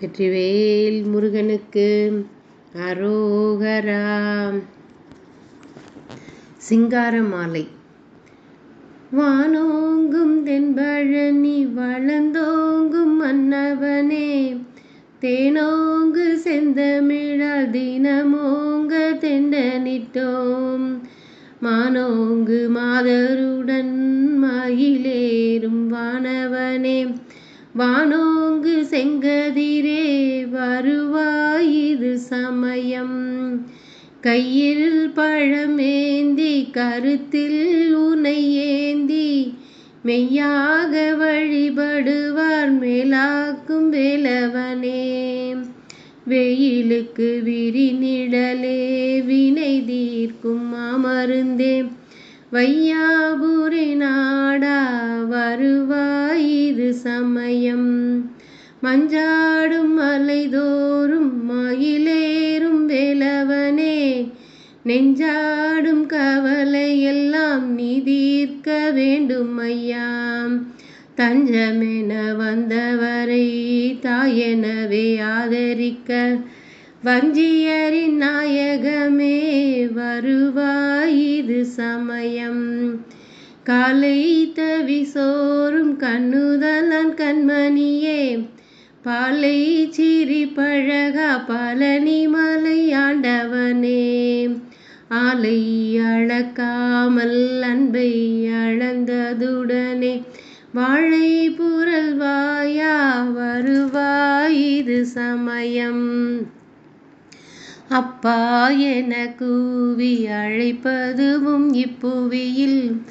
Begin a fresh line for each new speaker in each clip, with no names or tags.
வெற்றிவேல் முருகனுக்கு அரோகரா. சிங்கார மாலை வானோங்கும் தென்பழனி வளர்ந்தோங்கும் மன்னவனே. தேனோங்கு செந்தமிழால் தினமோங்க தெண்டனிட்டோம். மானோங்கு மாதருடன் மயிலேறும் வானவனே. வானோ செங்கதிரே வருவாயிரு சமயம். கையில் பழமேந்தி கருத்தில் உனை ஏந்தி மெய்யாக வழிபடுவார் மேலாக்கும் வேலவனே. வெயிலுக்கு விரிநிழலே வினை தீர்க்கும் அமருந்தே வையாபுரி நாடா வருவாயிரு சமயம். மஞ்சாடும் மலைதோறும் மயிலேறும் வேலவனே. நெஞ்சாடும் கவலையெல்லாம் நீ தீர்க்க வேண்டும் ஐயா தஞ்சமென வந்தவரை தாயெனவே ஆதரிக்க. வஞ்சியரின் நாயகமே வருவாய் இது சமயம். காலை தவி சோறும் கண்ணுதலன் கண்மணியே பாலை சிரி பழகா பழனி மலை ஆண்டவனே. ஆலை அளக்காமல் அன்பை அளந்ததுடனே. வாழை புரல்வாயா வருவாய் இது சமயம். அப்பா என கூவி அழைப்பதுவும் இப்புவியில்.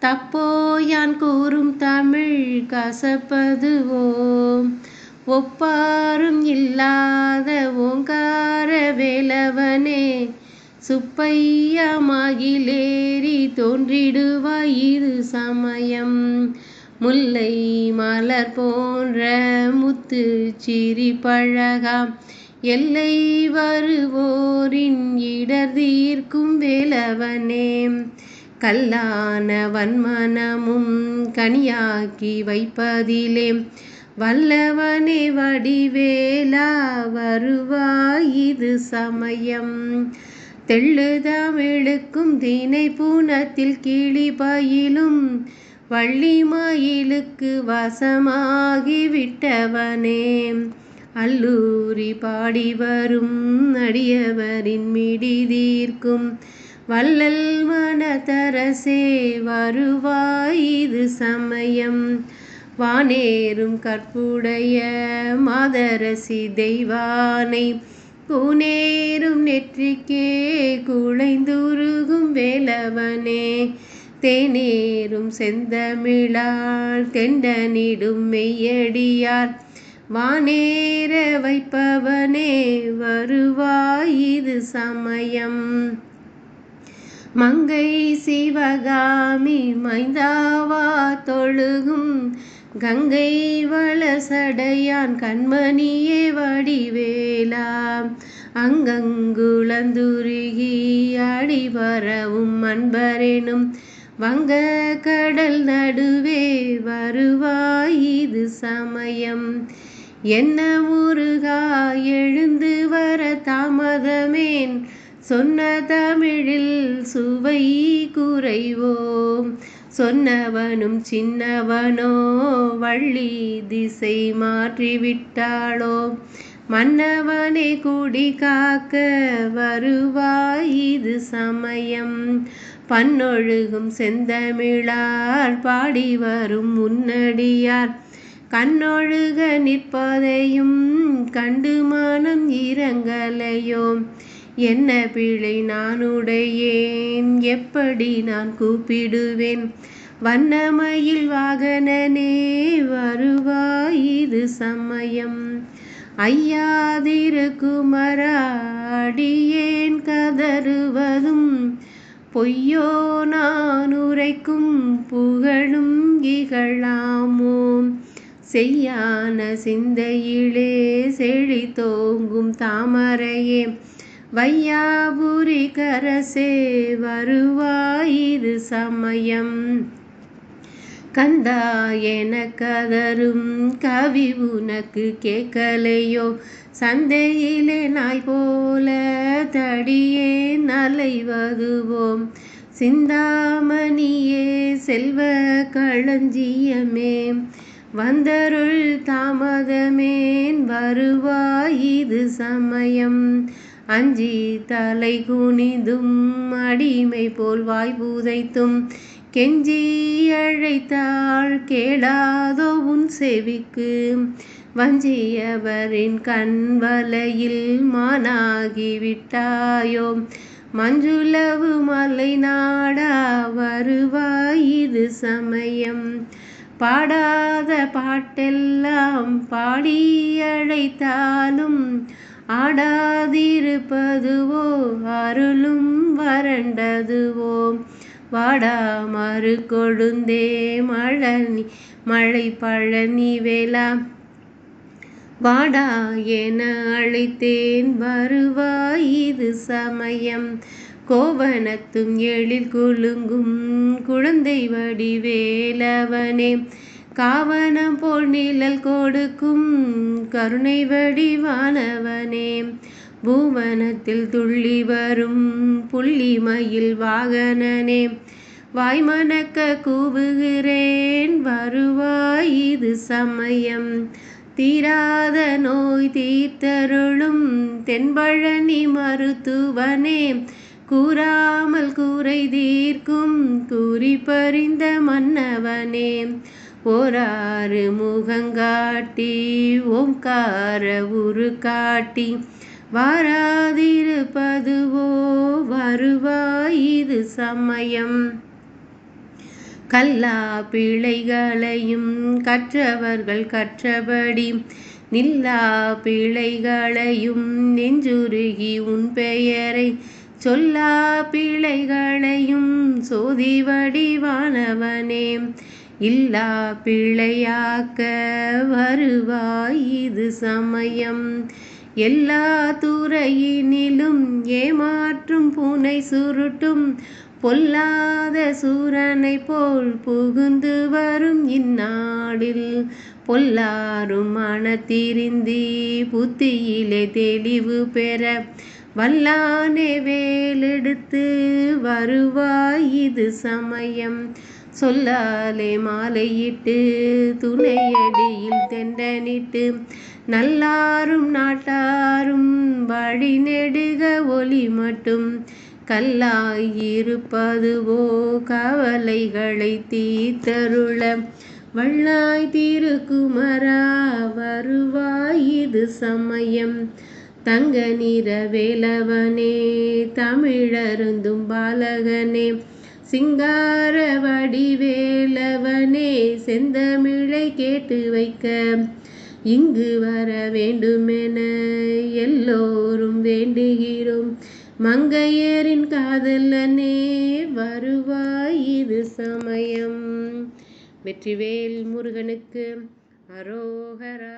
தப்போ யான் கூறும் தமிழ் கசப்பதுவோ. ஒப்பாரும் இல்லாத ஓங்கார வேலவனே சுப்பையமாகிலேறி தோன்றிடுவாய் இது சமயம். முல்லை மலர் போன்ற முத்து சிரி பழகாம். எல்லை வருவோரின் இடர் தீர்க்கும் வேலவனே கல்லான வன்மனமும் கனியாக்கி வைப்பதிலே. வல்லவனே வடிவேலா வருவாய் இது சமயம். தெள்ளு தமிழுக்கும் தினை பூனத்தில் கிளி பயிலும் வள்ளி மயிலுக்கு வசமாகிவிட்டவனே. அல்லூரி பாடி வரும் அடியவரின் மிடி தீர்க்கும் வள்ளல் மனதரசே வருவாய் இது சமயம். வானேறும் கற்புடைய மாதரசி தெய்வானை கூனேறும் நெற்றிக்கே குழைந்துருகும் வேலவனே தேனேறும் செந்தமிழால் தெண்டனிடும் மெய்யடியார் வானேற வைப்பவனே வருவாயிது சமயம். மங்கை சிவகாமி மைந்தாவா தொழுகும் கங்கை வளசடையான் கண்மணியே வடிவேலா. அங்கங்குளந்துருகி அடிபரவும் அன்பரெனும் வங்க கடல் நடுவே வருவாய் இது சமயம். என்ன முருகா எழுந்து வர தாமதமேன்? சொன்ன தமிழில் சுவை குறைவோம். சொன்னவனும் சின்னவனோ வள்ளி திசை மாற்றிவிட்டாளோ? மன்னவனை குடி காக்க வருவாய் இது சமயம். பன்னொழுகும் செந்தமிழார் பாடி வரும் முன்னடியார். கண்ணொழுக நிற்பதையும் கண்டு மனம் இறங்கலையோ? என்ன பிழை நானுடையேன் எப்படி நான் கூப்பிடுவேன்? வண்ணமயில் வாகனனே வருவாய் இது சமயம். ஐயாதிருக்குமரா அடியேன் கதறுவதும் பொய்யோ நான் உரைக்கும் புகழும் இகழாமோ? செய்யான சிந்தையிலே செழித்தோங்கும் தாமரையே வையாபுரி கரசே வருவாயிரு சமயம். கந்தா என கதரும் கவி உனக்கு கேட்கலையோ? சந்தையிலே நாய் போல தடியே நலைவதுவோம். சிந்தாமணியே செல்வ களஞ்சியமே வந்தருள் தாமதமேன் வருவாய் இது சமயம். அஞ்சி தலை குனிதும் அடிமை போல் வாய் புதைத்தும். கெஞ்சி அழைத்தாள் கேளாதோ உன் செவிக்கு. வஞ்சியவரின் கண் வலையில் மானாகி விட்டாயோ. மஞ்சுளவு மலை நாடா வருவாய் சமயம். பாடாத பாட்டெல்லாம் பாடி அழைத்தாலும் ஆடாதிருப்பதுவோ அருளும் வறண்டதுவோ. வாடா மறு கொழுந்தே மழனி மழை பழனி வேளா. வாடா என அழைத்தேன் வருவாய் இது சமயம். கோவணத்தும் எழில் குலுங்கும் குழந்தை வடிவேலவனே. காவனம் போல் நிழல் கொடுக்கும் கருணை வடிவானவனே. பூவனத்தில் துள்ளி வரும் புள்ளி மயில் வாகனனே. வாய்மணக்க கூவுகிறேன் வருவாய் இது சமயம். தீராத நோய் தீர்த்தருளும் தென்பழனி மருத்துவனே. கூறாமல் கூரை தீர்க்கும் கூறி பறிந்த மன்னவனே. போராறு முகங்காட்டி ஓம்கார உரு காட்டி வாராதிருப்பதுவோ வருவாய் இது சமயம். கல்லா பிழைகளையும் கற்றவர்கள் கற்றபடி நில்லா பிழைகளையும் நெஞ்சுருகி உன் பெயரை சொல்லா பிழைகளையும் சோதி வடிவானவனே. இல்லா பிழையாக்க வருவாய் இது சமயம். எல்லா துறையினிலும் ஏமாற்றும் பூனை சுருட்டும். பொல்லாத சூரனை போல் புகுந்து வரும் இந்நாளில். பொல்லாரும் மனத்திருந்தி புத்தியிலே தெளிவு பெற வல்லானே வேலெடுத்து வருவாய் இது சமயம். சொல்லாலே மாலையிட்டு துணையடியில் தெண்டனிட்டு நல்லாரும் நாட்டாரும் வழி நெடுக ஒளி மட்டும் கல்லாயிருப்பதுவோ கவலைகளை தீத்தருள வள்ளாய் திருக்குமரா வருவாய் இது சமயம். தங்க நிற வேலவனே தமிழருந்தும் பாலகனே சிங்கார வடிவேலவனே செந்தமிழை கேட்டு வைக்க. இங்கு வர வேண்டுமென எல்லோரும் வேண்டுகிறோம். மங்கையரின் காதலனே வருவாய் இது சமயம். வெற்றிவேல் முருகனுக்கு அரோகரா.